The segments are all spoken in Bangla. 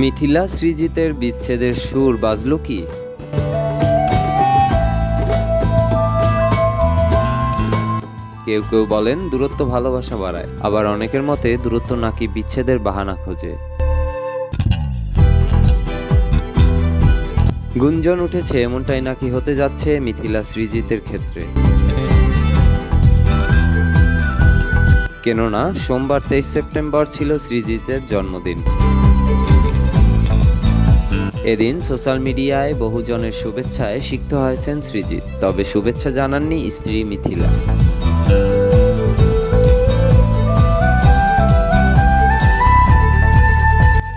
মিথিলা সৃজিতের বিচ্ছেদের সুর বাজল কি? কেউ কেউ বলেন দূরত্ব ভালোবাসা বাড়ায়, আবার অনেকের মতে দূরত্ব নাকি বিচ্ছেদের বাহানা খোঁজে। গুঞ্জন উঠেছে, এমনটাই নাকি হতে যাচ্ছে মিথিলা সৃজিতের ক্ষেত্রে। কেননা, সোমবার তেইশ সেপ্টেম্বর ছিল সৃজিতের জন্মদিন। এদিন সোশ্যাল মিডিয়ায় বহুজনের শুভেচ্ছায় সিক্ত হয়েছেন সৃজিত তবে শুভেচ্ছা জানাননি স্ত্রী মিথিলা।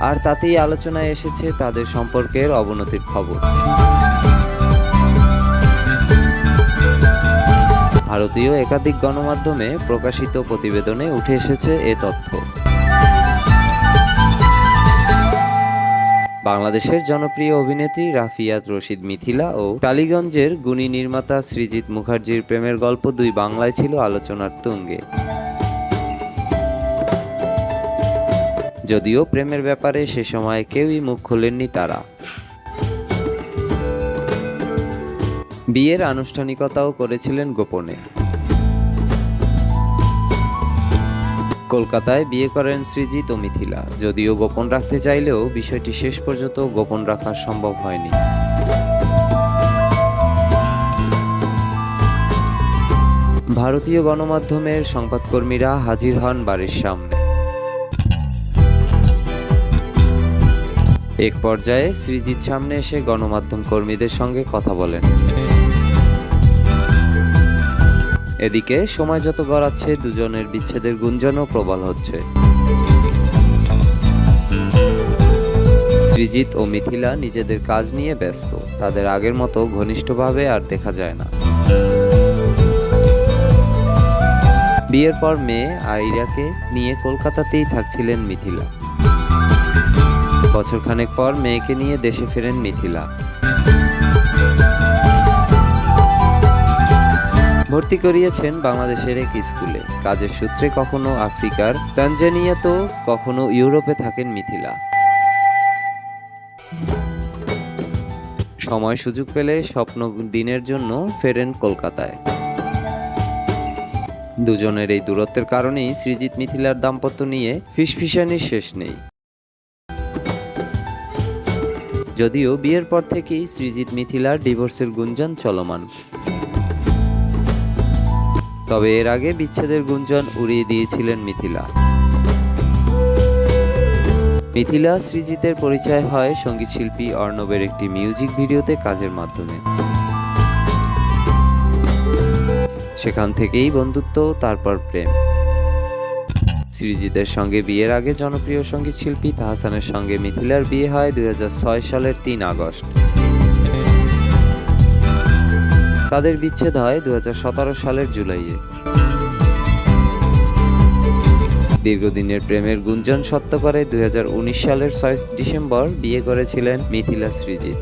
আর তাতেই আলোচনায় এসেছে তাদের সম্পর্কের অবনতির খবর। ভারতীয় একাধিক গণমাধ্যমে প্রকাশিত প্রতিবেদনে উঠে এসেছে এ তথ্য। বাংলাদেশের জনপ্রিয় অভিনেত্রী রাফিয়াত রশিদ মিথিলা ও টালিগঞ্জের গুণী নির্মাতা সৃজিত মুখার্জির প্রেমের গল্প দুই বাংলায় ছিল আলোচনার তুঙ্গে। যদিও প্রেমের ব্যাপারে সে সময় কেউই মুখ খোলেননি তারা। বিয়ের আনুষ্ঠানিকতাও করেছিলেন গোপনে। কলকাতায় বিয়ে করেন সৃজিত মিথিলা। যদিও গোপন রাখতে চাইলেও বিষয়টি শেষ পর্যন্ত গোপন রাখা সম্ভব হয়নি। ভারতীয় গণমাধ্যমের সংবাদকর্মীরা হাজির হন বাড়ির সামনে। এক পর্যায়ে সৃজিত সামনে এসে গণমাধ্যম কর্মীদের সঙ্গে কথা বলেন। এদিকে সময় যত গড়াচ্ছে, দুজনের বিচ্ছেদের গুঞ্জনও প্রবল হচ্ছে। সৃজিত ও মিথিলা নিজেদের কাজ নিয়ে ব্যস্ত। তাদের আগের মতো ঘনিষ্ঠভাবে আর দেখা যায় না। বিয়ের পর মেয়ে আইরাকে নিয়ে কলকাতাতেই থাকছিলেন মিথিলা। বছরখানেক পর মেয়েকে নিয়ে দেশে ফেরেন মিথিলা। ভর্তি করিয়েছেন বাংলাদেশের এক স্কুলে। কাজের সূত্রে কখনো আফ্রিকার তানজানিয়া তো কখনো ইউরোপে থাকেন মিথিলা। সময় সুযোগ পেলে স্বপ্ন দিনের জন্য ফেরেন কলকাতায়। দুজনের এই দূরত্বের কারণেই সৃজিত মিথিলার দাম্পত্য নিয়ে ফিসফিসানির শেষ নেই। যদিও বিয়ের পর থেকেই সৃজিত মিথিলার ডিভোর্সের গুঞ্জন চলমান। তবে এর আগে বিচ্ছেদের গুঞ্জন উড়িয়ে দিয়েছিলেন মিথিলা। মিথিলা সৃজিতের পরিচয় হয় সঙ্গীতশিল্পী অর্ণবের একটি মিউজিক ভিডিওতে কাজের মাধ্যমে। সেখান থেকেই বন্ধুত্ব, তারপর প্রেম। সৃজিতের সঙ্গে বিয়ের আগে জনপ্রিয় সংগীত শিল্পী তাহসানের সঙ্গে মিথিলার বিয়ে হয় দুই হাজার ছয় সালের তিন আগস্ট। তাদের বিচ্ছেদ হয় দু হাজার সতেরো সালের জুলাইয়ে। দীর্ঘদিনের প্রেমের গুঞ্জন সত্য করে দু হাজার উনিশ সালের ছয় ডিসেম্বর বিয়ে করেছিলেন মিথিলা সৃজিত